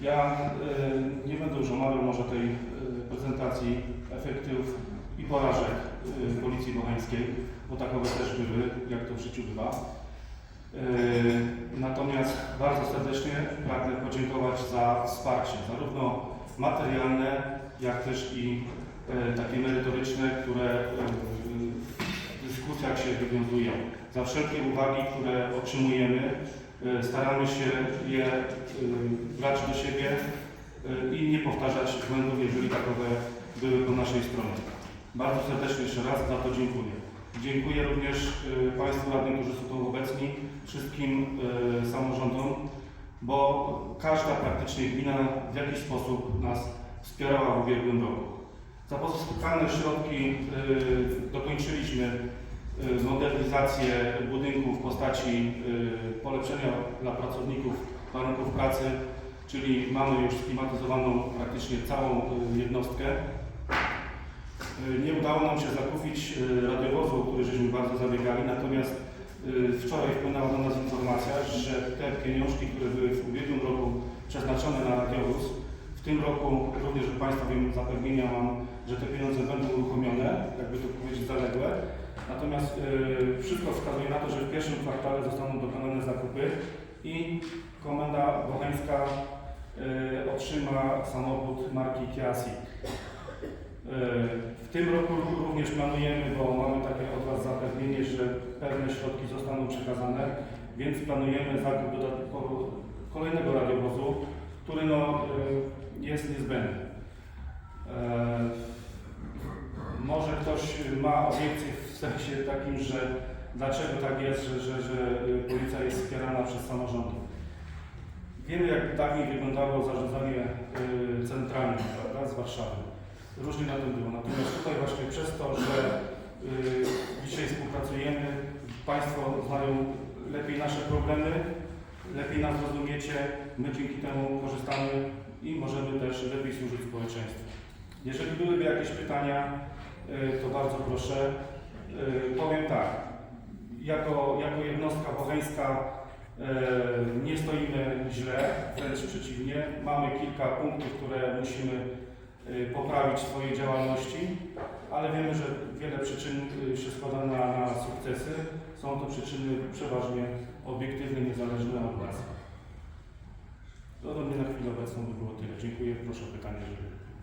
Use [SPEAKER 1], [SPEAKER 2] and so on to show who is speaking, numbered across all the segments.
[SPEAKER 1] Ja y, nie będę już omawiał może tej y, prezentacji efektów i porażek y, Policji Bocheńskiej, bo takowe też były, jak to w życiu bywa. Natomiast bardzo serdecznie pragnę podziękować za wsparcie, zarówno materialne, jak też i takie merytoryczne, które dyskusjach się wywiązują. Za wszelkie uwagi, które otrzymujemy, y, staramy się je y, brać do siebie y, i nie powtarzać błędów, jeżeli takowe były po naszej stronie. Bardzo serdecznie jeszcze raz za to dziękuję. Dziękuję również Państwu radnym, którzy są tu obecni, wszystkim samorządom, bo każda praktycznie gmina w jakiś sposób nas wspierała w ubiegłym roku. Za pozyskane środki dokończyliśmy modernizację budynku w postaci y, polepszenia dla pracowników warunków pracy, czyli mamy już sklimatyzowaną praktycznie całą y, jednostkę. Y, Nie udało nam się zakupić y, radiowozu, o który żeśmy bardzo zabiegali, natomiast y, wczoraj wpłynęła do nas informacja, że te pieniążki, które były w ubiegłym roku przeznaczone na radiowóz, w tym roku również od Państwa wiem, zapewnienia mam, że te pieniądze będą uruchomione, jakby to powiedzieć zaległe. Natomiast y, wszystko wskazuje na to, że w pierwszym kwartale zostaną dokonane zakupy i Komenda Bocheńska y, otrzyma samochód marki Kia Ceed. W tym roku również planujemy, bo mamy takie od Was zapewnienie, że pewne środki zostaną przekazane, więc planujemy zakup kolejnego radiowozu, który no, y, jest niezbędny. E, Może ktoś ma obiekcje w sensie takim, że dlaczego tak jest, że, że, że y, policja jest wspierana przez samorządy. Wiemy, jak dawniej wyglądało zarządzanie y, centralne prawda, z Warszawy. Różnie na tym było. Natomiast tutaj właśnie przez to, że y, dzisiaj współpracujemy, Państwo znają lepiej nasze problemy, lepiej nas rozumiecie, my dzięki temu korzystamy i możemy też lepiej służyć społeczeństwu. Jeżeli byłyby jakieś pytania, to bardzo proszę. Y, Powiem tak, jako, jako jednostka bocheńska E, Nie stoimy źle, wręcz przeciwnie. Mamy kilka punktów, które musimy e, poprawić w swojej działalności, ale wiemy, że wiele przyczyn e, się składa na, na sukcesy. Są to przyczyny przeważnie obiektywne, niezależne od nas. To do mnie na chwilę obecną by było tyle. Dziękuję. Proszę o pytanie,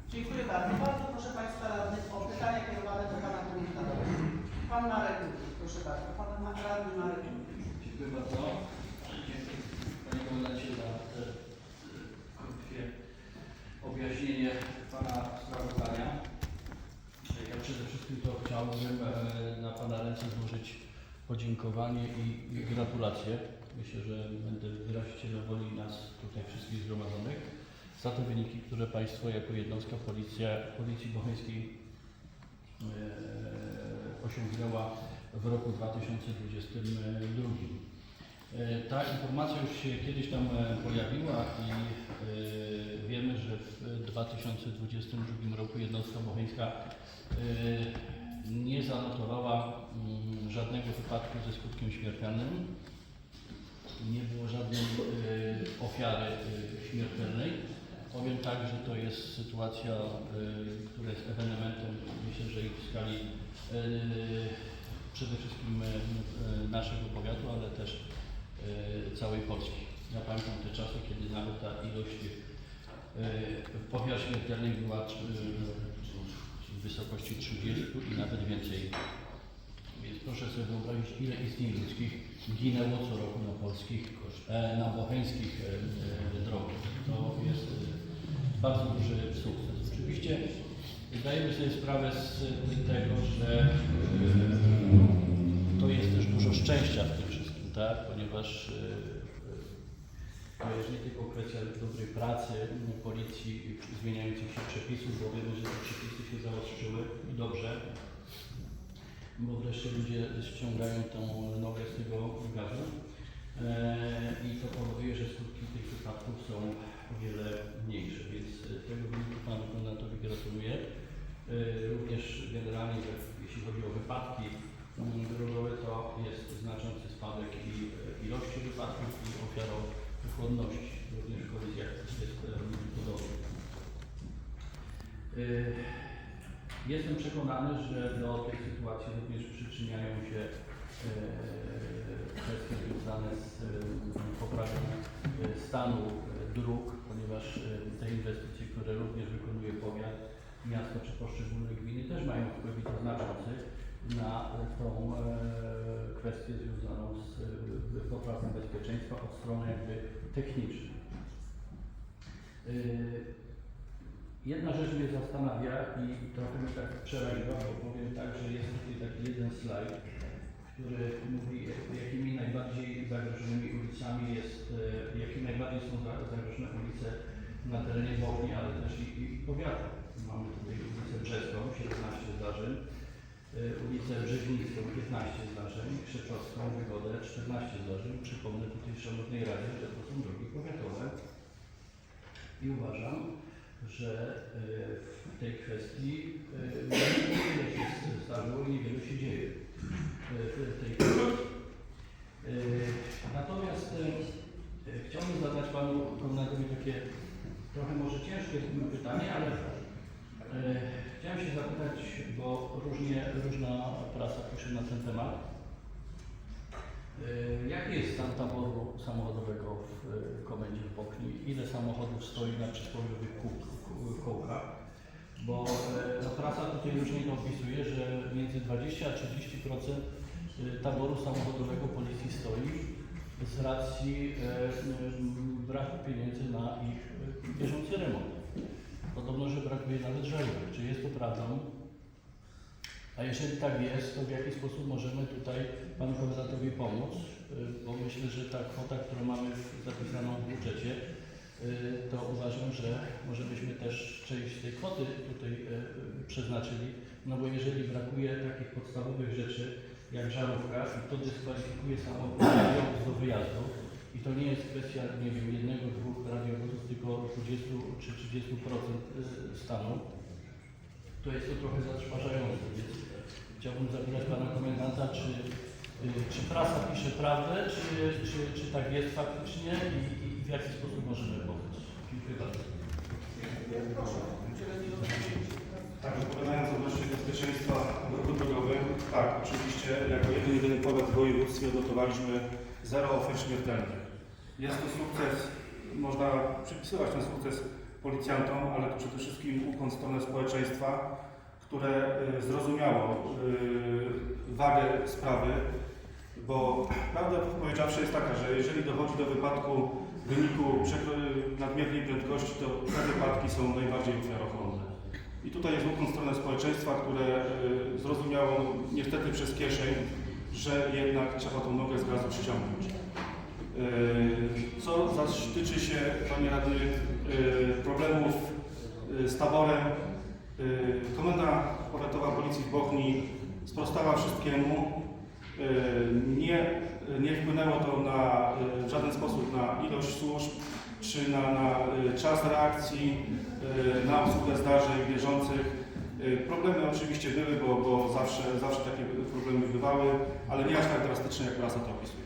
[SPEAKER 2] Dziękuję bardzo. Bardzo proszę Państwa radnych o pytania kierowane do Pana. Pan Marek proszę bardzo. Pan radny Marek.
[SPEAKER 3] Dziękuję bardzo. Panie Komendancie za te krótkie objaśnienie Pana sprawozdania. Ja przede wszystkim to chciałbym e, na Pana ręce złożyć podziękowanie i i gratulacje. Myślę, że będę wyrazicielem woli nas tutaj wszystkich zgromadzonych za te wyniki, które Państwo jako jednostka policja, Policji Bocheńskiej e, osiągnęła w roku 2022. E, Ta informacja już się kiedyś tam e, pojawiła i e, wiemy, że w 2022 roku jednostka bocheńska nie zanotowała mm, żadnego wypadku ze skutkiem śmiertelnym. Nie było żadnej ofiary śmiertelnej. Powiem tak, że to jest sytuacja, e, która jest ewenementem, myślę, że i w skali e, przede wszystkim e, naszego powiatu, ale też całej Polski. Ja pamiętam te czasy, kiedy nawet ta ilość e, ofiar śmiertelnych była w wysokości 30 i nawet więcej. Więc proszę sobie wyobrazić, ile istnień ludzkich ginęło co roku na polskich, e, na bocheńskich e, e, drogach. To jest bardzo duży sukces. Oczywiście zdajemy sobie sprawę z tego, że e, to jest też dużo szczęścia w tym wszystkim, tak? Ponieważ e, e, to jest nie tylko kwestia dobrej pracy policji zmieniających się przepisów, bo wiemy, że te przepisy się zaostrzyły i dobrze, bo wreszcie ludzie ściągają tą nogę z tego gazu i to powoduje, że skutki tych wypadków są o wiele mniejsze, więc e, tego wyniku Panu Komendantowi gratuluję. E, Również generalnie, że jeśli chodzi o wypadki mm, drogowe, to jest znaczący spadek i e, ilości wypadków i ofiarochłonności. Również w kolizjach e, Y, Jestem przekonany, że do tej sytuacji również przyczyniają się y, kwestie związane z y, poprawą stanu dróg, ponieważ te inwestycje, które również wykonuje powiat, miasto czy poszczególne gminy też mają wpływ znaczący na tą kwestię związaną z poprawą bezpieczeństwa od strony jakby technicznej. E, Jedna rzecz mnie zastanawia i trochę mnie tak przeraziła, bo powiem tak, że jest tutaj taki jeden slajd, który mówi, jakimi najbardziej zagrożonymi ulicami jest, e, jakie najbardziej są za- zagrożone ulice na terenie Wołni, ale też i, i powiatu. Mamy tutaj ulicę Brzeską, 17 zdarzeń, ulicę Brzeźnicką, 15 zdarzeń, Krzeczowską, Wygodę, 14 zdarzeń. Przypomnę tutaj Szanownej Radzie, że to są drogi powiatowe i uważam, że e, w tej kwestii e, niewiele się zdarzyło i niewiele się dzieje w tej kwestii. Natomiast chciałbym zadać Panu Komendatowi takie trochę może ciężkie pytanie, ale chciałem się zapytać, bo różnie, różna prasa pisze na ten temat. E, Jaki jest stan taboru samochodowego w komendzie w Bochni? Ile samochodów stoi na przysłowiowych kół- kołkach? Bo e, no, prasa tutaj różnie to opisuje, że między 20 a 30% e, taboru samochodowego policji stoi z racji braku pieniędzy na ich bieżący remont. Podobno, że brakuje nawet żarówek. Czy jest to prawdą? A jeżeli tak jest, to w jaki sposób możemy tutaj Panu Komendantowi pomóc? Y, Bo myślę, że ta kwota, którą mamy zapisaną w budżecie, y, to uważam, że może byśmy też część tej kwoty tutaj y, przeznaczyli, no bo jeżeli brakuje takich podstawowych rzeczy jak żarówka to dyskwalifikuje samochód do wyjazdu i to nie jest kwestia, nie wiem, jednego, dwóch radiowozów, tylko 20 czy 30% y, stanu, to jest to trochę zatrważające, więc chciałbym zapytać Pana Komendanta, czy, y, czy prasa pisze prawdę, czy, czy, czy tak jest faktycznie i, i w jaki sposób możemy pomóc. Dziękuję bardzo.
[SPEAKER 2] Proszę.
[SPEAKER 1] Tak, odpowiadając odnośnie bezpieczeństwa w ruchu drogowym, tak, oczywiście jako jeden, jedyny powiat w województwie odnotowaliśmy zero ofiar śmiertelnych. Jest to sukces, można przypisywać ten sukces policjantom, ale to przede wszystkim ukłon stronę społeczeństwa, które y, zrozumiało y, wagę sprawy, bo prawda powiedziawszy jest taka, że jeżeli dochodzi do wypadku w wyniku nadmiernej prędkości, to te wypadki są najbardziej ofiarochłonne. I tutaj jest ukłon stronę społeczeństwa, które y, zrozumiało niestety przez kieszeń, że jednak trzeba tą nogę z gazu ściągnąć. Y, Co zaś tyczy się, Panie Radny, y, problemów y, z taborem, Komenda Powiatowa Policji w Bochni sprostała wszystkiemu. Nie, nie wpłynęło to na, w żaden sposób na ilość służb czy na, na czas reakcji, na obsługę zdarzeń bieżących. Problemy oczywiście były, bo, bo zawsze, zawsze takie problemy bywały, ale nie aż tak drastyczne, jak prasa to opisuje.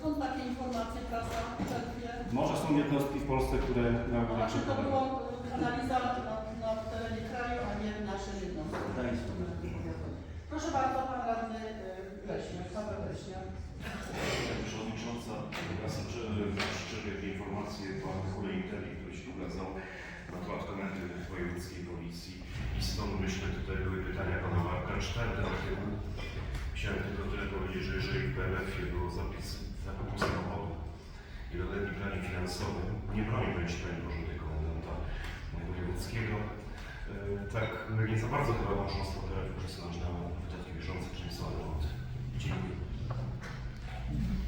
[SPEAKER 2] Skąd takie informacje prasa czerpie?
[SPEAKER 1] Może są jednostki w Polsce, które miały
[SPEAKER 2] A
[SPEAKER 1] większe
[SPEAKER 2] czy to była analiza na, na terenie kraju, a nie nasze jednostki?
[SPEAKER 3] Gdańsku.
[SPEAKER 2] Proszę bardzo, Pan Radny y, Leśniak, Paweł Leśniak.
[SPEAKER 4] Pani Przewodnicząca, ja przyczepię te informacje po artykule Interi, który się ukazał na temat komendy wojewódzkiej policji i stąd myślę, tutaj były pytania pana Marka. Artykuł. Chciałem tylko tyle powiedzieć, że jeżeli w PRF-ie było zapis samochodu i dolegli planie finansowym, nie broni Boże tej komendanta wojewódzkiego, e, tak nie za bardzo chyba z PRF wykorzystywać na wydatki bieżące, czyli są remonty. Dziękuję.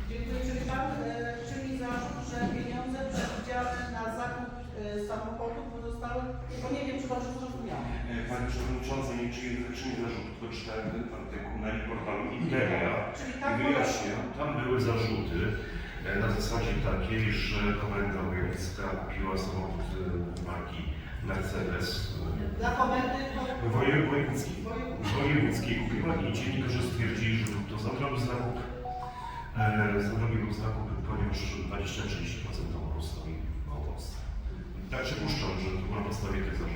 [SPEAKER 2] Dziękuję. Czyli Pan y, czyni zarzut, że pieniądze y, samochodu pozostały, bo nie wiem, czy dobrze zrozumiałam.
[SPEAKER 4] E, Pani Przewodnicząca, nie czyni, czyni zarzut, tylko czytałem ten artykuł na portalu Interia
[SPEAKER 2] Czyli
[SPEAKER 4] i
[SPEAKER 2] tak
[SPEAKER 4] wyjaśnię, tam były zarzuty e, na zasadzie takiej, że Komenda Wojewódzka kupiła samochód e, marki Mercedes
[SPEAKER 2] Dla komendy
[SPEAKER 4] woje- wojewódzki.
[SPEAKER 2] wojewódzkiej.
[SPEAKER 4] Wojewódzkiej kupiła i dziennikarze stwierdzili, że to za drogi zakup, za drogi był zakup, ponieważ 20-30% to po prostu stoi tak przypuszczam, że to na podstawie tych zarządów.